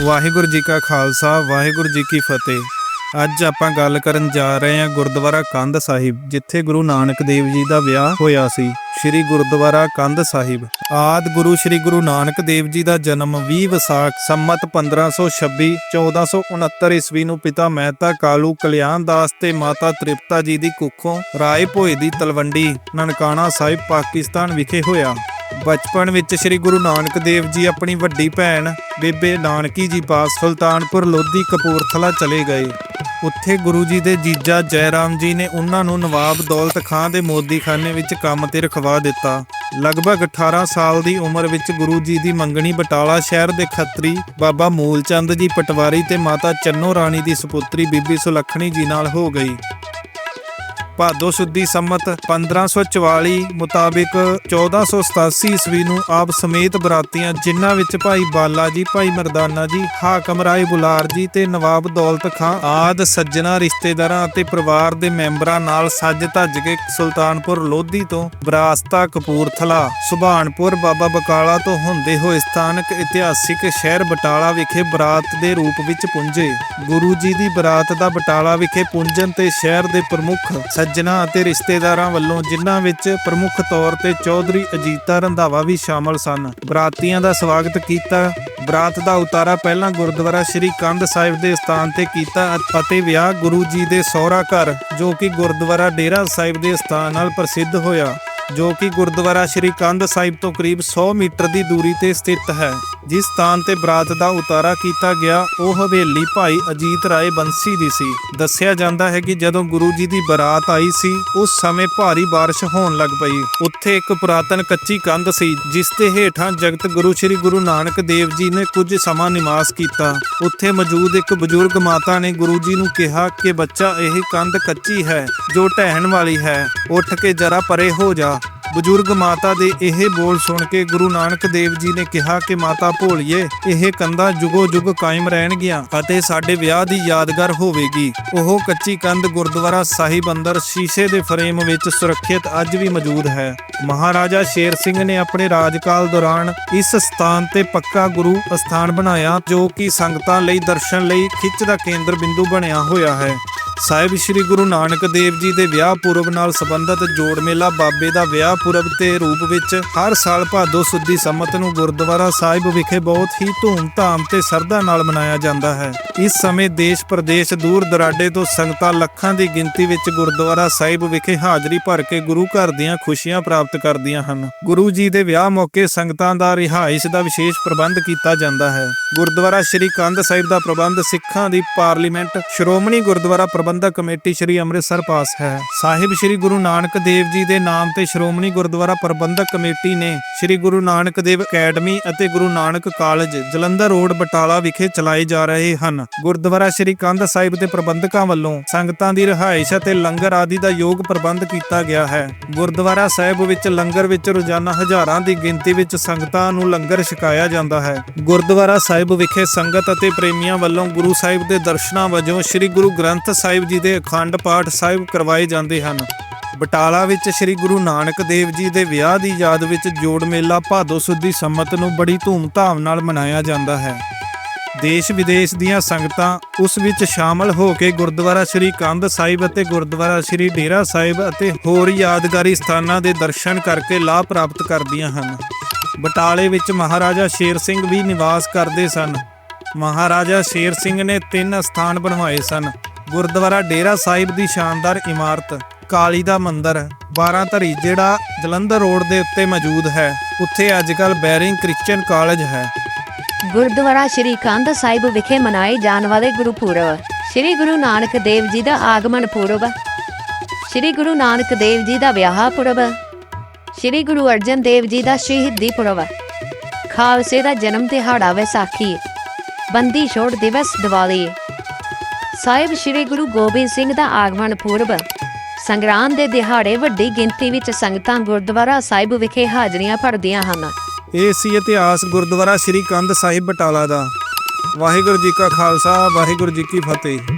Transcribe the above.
ਵਾਹਿਗੁਰੂ ਜੀ ਕਾ ਖਾਲਸਾ, ਵਾਹਿਗੁਰੂ ਜੀ ਕੀ ਫਤਿਹ। ਅੱਜ ਆਪਾਂ ਗੱਲ ਕਰਨ ਜਾ ਰਹੇ ਹਾਂ ਗੁਰਦੁਆਰਾ ਕੰਧ ਸਾਹਿਬ, ਜਿੱਥੇ ਗੁਰੂ ਨਾਨਕ ਦੇਵ ਜੀ ਦਾ ਵਿਆਹ ਹੋਇਆ ਸੀ। ਸ੍ਰੀ ਗੁਰਦੁਆਰਾ ਕੰਧ ਸਾਹਿਬ, ਆਦ ਗੁਰੂ ਸ੍ਰੀ ਗੁਰੂ ਨਾਨਕ ਦੇਵ ਜੀ ਦਾ ਜਨਮ 20 ਵਿਸਾਖ ਸੰਮਤ 1526 1469 ਈਸਵੀ ਨੂੰ ਪਿਤਾ ਮਹਿਤਾ ਕਾਲੂ ਕਲਿਆਣ ਦਾਸ ਤੇ ਮਾਤਾ ਤ੍ਰਿਪਤਾ ਜੀ ਦੀ ਕੁੱਖੋਂ ਰਾਏ ਭੋਏ ਦੀ ਤਲਵੰਡੀ, ਨਨਕਾਣਾ ਸਾਹਿਬ, ਪਾਕਿਸਤਾਨ ਵਿਖੇ ਹੋਇਆ। ਬਚਪਨ ਵਿੱਚ ਸ੍ਰੀ ਗੁਰੂ ਨਾਨਕ ਦੇਵ ਜੀ ਆਪਣੀ ਵੱਡੀ ਭੈਣ, ਬੇਬੇ ਨਾਨਕੀ ਜੀ ਪਾਸ ਸੁਲਤਾਨਪੁਰ ਲੋਧੀ ਕਪੂਰਥਲਾ ਚਲੇ ਗਏ। ਉੱਥੇ ਗੁਰੂ ਜੀ ਦੇ ਜੀਜਾ ਜੈਰਾਮ ਜੀ ਨੇ ਉਹਨਾਂ ਨੂੰ ਨਵਾਬ ਦੌਲਤ ਖਾਨ ਦੇ ਮੋਦੀਖਾਨੇ ਵਿੱਚ ਕੰਮ ਤੇ ਰਖਵਾ ਦਿੱਤਾ। ਲਗਭਗ 18 ਸਾਲ ਦੀ ਉਮਰ ਵਿੱਚ ਗੁਰੂ ਜੀ ਦੀ ਮੰਗਣੀ ਬਟਾਲਾ ਸ਼ਹਿਰ ਦੇ ਖੱਤਰੀ ਬਾਬਾ ਮੂਲਚੰਦ ਜੀ ਪਟਵਾਰੀ ਤੇ ਮਾਤਾ ਚੰਨੋ ਰਾਣੀ ਦੀ ਸੁਪੁੱਤਰੀ ਬੀਬੀ ਸੁਲੱਖਣੀ ਜੀ ਨਾਲ ਹੋ ਗਈ। ਭਾਦੋ ਸੁਦੀ ਸੰਮਤ 1544 ਮੁਤਾਬਿਕ 1487 ਈਸਵੀ ਨੂੰ ਆਪ ਸਮੇਤ ਬਰਾਤੀਆਂ ਜਿਨ੍ਹਾਂ ਵਿੱਚ ਭਾਈ ਬਾਲਾ ਜੀ ਭਾਈ ਮਰਦਾਨਾ ਜੀ, ਹਾਕਮ ਰਾਏ ਬੁਲਾਰ ਜੀ ਤੇ ਨਵਾਬ ਦੌਲਤ ਖਾਂ ਆਦ ਸੱਜਣਾ ਰਿਸ਼ਤੇਦਾਰਾਂ ਅਤੇ ਪਰਿਵਾਰ ਦੇ ਮੈਂਬਰਾਂ ਨਾਲ ਸੱਜ ਧੱਜ ਕੇ ਸੁਲਤਾਨਪੁਰ ਲੋਧੀ ਤੋਂ ਬਰਾਸਤਾ ਕਪੂਰਥਲਾ, ਸੁਭਾਨਪੁਰ, ਬਾਬਾ ਬਕਾਲਾ ਤੋਂ ਹੁੰਦੇ ਹੋਏ ਸਥਾਨਕ ਇਤਿਹਾਸਿਕ ਸ਼ਹਿਰ ਬਟਾਲਾ ਵਿਖੇ ਬਰਾਤ ਦੇ ਰੂਪ ਵਿੱਚ ਪੁੰਜੇ। ਗੁਰੂ ਜੀ ਦੀ ਬਰਾਤ ਦਾ ਬਟਾਲਾ ਵਿਖੇ ਪੁੰਜਣ ਤੇ ਸ਼ਹਿਰ ਦੇ ਪ੍ਰਮੁੱਖ ਸੱਜਣਾ ਅਤੇ ਰਿਸ਼ਤੇਦਾਰਾਂ ਵੱਲੋਂ ਜਿਨ੍ਹਾਂ ਵਿੱਚ ਪ੍ਰਮੁੱਖ ਤੌਰ ਤੇ ਚੌਧਰੀ ਅਜੀਤਾ ਰੰਧਾਵਾ ਵੀ ਸ਼ਾਮਲ ਸਨ। ਬਰਾਤੀਆਂ ਦਾ ਸਵਾਗਤ ਕੀਤਾ। ਬਰਾਤ ਦਾ ਉਤਾਰਾ ਪਹਿਲਾਂ ਗੁਰਦੁਆਰਾ ਸ੍ਰੀ ਕੰਧ ਸਾਹਿਬ ਦੇ ਸਥਾਨ ਤੇ ਕੀਤਾ ਅਤੇ ਵਿਆਹ ਗੁਰੂ ਜੀ ਦੇ ਸਹੁਰਾ ਘਰ, ਜੋ ਕਿ ਗੁਰਦੁਆਰਾ ਡੇਰਾ ਸਾਹਿਬ ਦੇ ਸਥਾਨ ਨਾਲ ਪ੍ਰਸਿੱਧ ਹੋਇਆ। ਜੋ ਕਿ ਗੁਰਦੁਆਰਾ ਸ੍ਰੀ ਕੰਧ ਸਾਹਿਬ ਤੋਂ ਕਰੀਬ 100 ਮੀਟਰ ਦੀ ਦੂਰੀ ਤੇ ਸਥਿਤ ਹੈ। ਜਿਸ ਸਥਾਨ ਤੇ ਬਰਾਤ ਦਾ ਉਤਾਰਾ ਕੀਤਾ ਗਿਆ, ਉਹ ਹਵੇਲੀ ਭਾਈ ਅਜੀਤ ਰਾਏ ਬੰਸੀ ਦੀ ਸੀ। ਦੱਸਿਆ ਜਾਂਦਾ ਹੈ ਕਿ ਜਦੋਂ ਗੁਰੂ ਜੀ ਦੀ ਬਰਾਤ ਆਈ ਸੀ, ਉਸ ਸਮੇਂ ਭਾਰੀ ਬਾਰਿਸ਼ ਹੋਣ ਲੱਗ ਪਈ। ਉੱਥੇ ਇੱਕ ਪੁਰਾਤਨ ਕੱਚੀ ਕੰਧ ਸੀ, ਜਿਸ ਦੇ ਹੇਠਾਂ ਜਗਤ ਗੁਰੂ ਸ੍ਰੀ ਗੁਰੂ ਨਾਨਕ ਦੇਵ ਜੀ ਨੇ ਕੁਝ ਸਮਾਂ ਨਿਵਾਸ ਕੀਤਾ। ਉੱਥੇ ਮੌਜੂਦ ਇੱਕ ਬਜ਼ੁਰਗ ਮਾਤਾ ਨੇ ਗੁਰੂ ਜੀ ਨੂੰ ਕਿਹਾ ਕਿ, ਬੱਚਾ, ਇਹ ਕੰਧ ਕੱਚੀ ਹੈ, ਜੋ ਢਹਿਣ ਵਾਲੀ ਹੈ। ਉੱਠ ਕੇ ਜਰਾ ਪਰੇ ਹੋ ਜਾ। ਬਜ਼ੁਰਗ ਮਾਤਾ ਦੇ ਇਹ ਬੋਲ ਸੁਣ ਕੇ ਗੁਰੂ ਨਾਨਕ ਦੇਵ ਜੀ ਨੇ ਕਿਹਾ ਕਿ ਮਾਤਾ ਭੋਲੀਏ, ਇਹ ਕੰਧਾਂ ਜੁਗੋ ਜੁਗ ਕਾਇਮ ਰਹਿਣਗੀਆਂ ਅਤੇ ਸਾਡੇ ਵਿਆਹ ਦੀ ਯਾਦਗਾਰ ਹੋਵੇਗੀ। ਉਹ ਕੱਚੀ ਕੰਧ ਗੁਰਦੁਆਰਾ ਸਾਹਿਬ ਅੰਦਰ ਸ਼ੀਸ਼ੇ ਦੇ ਫਰੇਮ ਵਿੱਚ ਸੁਰੱਖਿਅਤ ਅੱਜ ਵੀ ਮੌਜੂਦ ਹੈ। ਮਹਾਰਾਜਾ ਸ਼ੇਰ ਸਿੰਘ ਨੇ ਆਪਣੇ ਰਾਜਕਾਲ ਦੌਰਾਨ ਇਸ ਸਥਾਨ ਤੇ ਪੱਕਾ ਗੁਰੂ ਅਸਥਾਨ ਬਣਾਇਆ, ਜੋ ਕਿ ਸੰਗਤਾਂ ਲਈ ਦਰਸ਼ਨ ਲਈ ਖਿੱਚ ਦਾ ਕੇਂਦਰ ਬਿੰਦੂ ਬਣਿਆ ਹੋਇਆ ਹੈ। ਸਾਹਿਬ ਸ੍ਰੀ ਗੁਰੂ ਨਾਨਕ ਦੇਵ ਜੀ ਦੇ ਵਿਆਹ ਪੁਰਬ ਨਾਲ ਸੰਬੰਧਿਤ ਜੋੜ ਮੇਲਾ ਬਾਬੇ ਦਾ ਵਿਆਹ ਪੁਰਬ ਦੇ ਰੂਪ ਵਿੱਚ ਹਰ ਸਾਲ ਭਾਦੋ ਸੁਦੀ ਸੰਮਤ ਨੂੰ ਗੁਰਦੁਆਰਾ ਸਾਹਿਬ ਵਿਖੇ ਬਹੁਤ ਹੀ ਧੂਮ-ਧਾਮ ਤੇ ਸਰਧਾ ਨਾਲ ਮਨਾਇਆ ਜਾਂਦਾ ਹੈ। ਇਸ ਸਮੇਂ ਦੇਸ਼ ਪ੍ਰਦੇਸ਼ ਦੂਰ ਦਰਾਡੇ ਤੋਂ ਸੰਗਤਾਂ ਲੱਖਾਂ ਦੀ ਗਿਣਤੀ ਵਿੱਚ ਗੁਰਦੁਆਰਾ ਸਾਹਿਬ ਵਿਖੇ ਹਾਜ਼ਰੀ ਭਰ ਕੇ ਗੁਰੂ ਘਰ ਦੀਆਂ ਖੁਸ਼ੀਆਂ ਪ੍ਰਾਪਤ ਕਰਦੀਆਂ ਹਨ। ਗੁਰੂ ਜੀ ਦੇ ਵਿਆਹ ਮੌਕੇ ਸੰਗਤਾਂ ਦਾ ਰਿਹਾਇਸ਼ ਦਾ ਵਿਸ਼ੇਸ਼ ਪ੍ਰਬੰਧ ਕੀਤਾ ਜਾਂਦਾ ਹੈ। ਗੁਰਦੁਆਰਾ ਸ੍ਰੀ ਕੰਧ ਸਾਹਿਬ ਦਾ ਪ੍ਰਬੰਧ ਸਿੱਖਾਂ ਦੀ ਪਾਰਲੀਮੈਂਟ ਸ਼੍ਰੋਮਣੀ ਗੁਰਦੁਆਰਾ ਪ੍ਰਬੰਧਕ ਕਮੇਟੀ ਸ੍ਰੀ ਅੰਮ੍ਰਿਤਸਰ ਪਾਸ ਹੈ। ਸਾਹਿਬ ਸ੍ਰੀ ਗੁਰੂ ਨਾਨਕ ਦੇਵ ਜੀ ਦੇ ਨਾਮ ਤੇ ਸ਼੍ਰੋਮਣੀ ਗੁਰਦੁਆਰਾ ਪ੍ਰਬੰਧਕ ਕਮੇਟੀ ਨੇ ਸ੍ਰੀ ਗੁਰੂ ਨਾਨਕ ਦੇਵ ਅਕੈਡਮੀ ਅਤੇ ਗੁਰੂ ਨਾਨਕ ਕਾਲਜ, ਜਲੰਧਰ ਰੋਡ, ਬਟਾਲਾ ਵਿਖੇ ਚਲਾਏ ਜਾ ਰਹੇ ਹਨ। ਗੁਰਦੁਆਰਾ ਸ੍ਰੀ ਕੰਧ ਸਾਹਿਬ ਦੇ ਪ੍ਰਬੰਧਕਾਂ ਵੱਲੋਂ ਸੰਗਤਾਂ ਦੀ ਰਿਹਾਇਸ਼ ਅਤੇ ਲੰਗਰ ਆਦਿ ਦਾ ਯੋਗ ਪ੍ਰਬੰਧ ਕੀਤਾ ਗਿਆ ਹੈ। ਗੁਰਦੁਆਰਾ ਸਾਹਿਬ ਵਿੱਚ ਲੰਗਰ ਵਿੱਚ ਰੋਜ਼ਾਨਾ ਹਜ਼ਾਰਾਂ ਦੀ ਗਿਣਤੀ ਵਿੱਚ ਸੰਗਤਾਂ ਨੂੰ ਲੰਗਰ ਛਕਾਇਆ ਜਾਂਦਾ ਹੈ। ਗੁਰਦੁਆਰਾ ਸਾਹਿਬ ਵਿਖੇ ਸੰਗਤ ਅਤੇ ਪ੍ਰੇਮੀਆਂ ਵੱਲੋਂ ਗੁਰੂ ਸਾਹਿਬ ਦੇ ਦਰਸ਼ਨਾਂ ਵਜੋਂ ਸ੍ਰੀ ਗੁਰੂ ਗ੍ਰੰਥ ਸਾਹਿਬ ਜੀ ਦੇ ਅਖੰਡ ਪਾਠ ਸਾਹਿਬ ਕਰਵਾਏ ਜਾਂਦੇ ਹਨ। ਬਟਾਲਾ ਵਿੱਚ ਸ੍ਰੀ ਗੁਰੂ ਨਾਨਕ ਦੇਵ ਜੀ ਦੇ ਵਿਆਹ ਦੀ ਯਾਦ ਵਿੱਚ ਜੋੜ ਮੇਲਾ ਭਾਦੋ ਸੁਦੀ ਸੰਮਤ ਨੂੰ ਬੜੀ ਧੂਮ-ਧਾਮ ਨਾਲ ਮਨਾਇਆ ਜਾਂਦਾ ਹੈ। ਦੇਸ਼ ਵਿਦੇਸ਼ ਦੀਆਂ ਸੰਗਤਾਂ ਉਸ ਵਿੱਚ ਸ਼ਾਮਲ ਹੋ ਕੇ ਗੁਰਦੁਆਰਾ ਸ੍ਰੀ ਕੰਧ ਸਾਹਿਬ ਅਤੇ ਗੁਰਦੁਆਰਾ ਸ੍ਰੀ ਡੇਰਾ ਸਾਹਿਬ ਅਤੇ ਹੋਰ ਯਾਦਗਾਰੀ ਸਥਾਨਾਂ ਦੇ ਦਰਸ਼ਨ ਕਰਕੇ ਲਾਭ ਪ੍ਰਾਪਤ ਕਰਦੀਆਂ ਹਨ। ਬਟਾਲੇ ਵਿੱਚ ਮਹਾਰਾਜਾ ਸ਼ੇਰ ਸਿੰਘ ਵੀ ਨਿਵਾਸ ਕਰਦੇ ਸਨ। ਮਹਾਰਾਜਾ ਸ਼ੇਰ ਸਿੰਘ ਨੇ ਤਿੰਨ ਸਥਾਨ ਬਣਵਾਏ ਸਨ। ਗੁਰਦੁਆਰਾ ਡੇਰਾ ਸਾਹਿਬ ਦੀ ਸ਼ਾਨਦਾਰ ਇਮਾਰਤ, ਕਾਲੀ ਦਾ ਮੰਦਿਰ 12 ਧਰੀ, ਜਿਹੜਾ ਜਲੰਧਰ ਰੋਡ ਦੇ ਉੱਤੇ ਮੌਜੂਦ ਹੈ। ਉੱਥੇ ਅੱਜਕੱਲ ਬੈਰਿੰਗ ਕ੍ਰਿਸਚੀਅਨ ਕਾਲਜ ਹੈ। ਗੁਰਦੁਆਰਾ ਸ਼੍ਰੀ ਕੰਧ ਸਾਹਿਬ ਵਿਖੇ ਮਨਾਏ ਜਾਣ ਵਾਲੇ ਗੁਰਪੁਰਬ, ਸ਼੍ਰੀ ਗੁਰੂ ਨਾਨਕ ਦੇਵ ਜੀ ਦਾ ਆਗਮਨ ਪੁਰਬ। ਸ਼੍ਰੀ ਗੁਰੂ ਨਾਨਕ ਦੇਵ ਜੀ ਦਾ ਵਿਆਹ ਪੁਰਬ। ਸ਼੍ਰੀ ਗੁਰੂ ਅਰਜਨ ਦੇਵ ਜੀ ਦਾ ਸ਼ਹੀਦੀ ਪੁਰਬ। ਖਾਲਸੇ ਦਾ ਜਨਮ ਦਿਹਾੜਾ ਵਿਸਾਖੀ। ਬੰਦੀ ਛੋੜ ਦਿਵਸ ਦੀਵਾਲੀ। ਸਾਹਿਬ ਸ਼੍ਰੀ ਗੁਰੂ ਗੋਬਿੰਦ ਸਿੰਘ ਦਾ ਆਗਮਨ ਪੂਰਬ। ਸੰਗਰਾਮ ਦੇ ਦਿਹਾੜੇ ਵੱਡੀ ਗਿਣਤੀ ਵਿੱਚ ਸੰਗਤਾਂ ਗੁਰਦੁਆਰਾ ਸਾਹਿਬ ਵਿਖੇ ਹਾਜ਼ਰੀਆਂ ਭਰਦੀਆਂ ਹਨ। ਇਹ ਸੀ ਇਤਿਹਾਸ ਗੁਰਦੁਆਰਾ ਸ੍ਰੀ ਕੰਧ ਸਾਹਿਬ ਬਟਾਲਾ ਦਾ। ਵਾਹਿਗੁਰੂ ਜੀ ਕਾ ਖਾਲਸਾ, ਵਾਹਿਗੁਰੂ ਜੀ ਕੀ ਫਤਿਹ।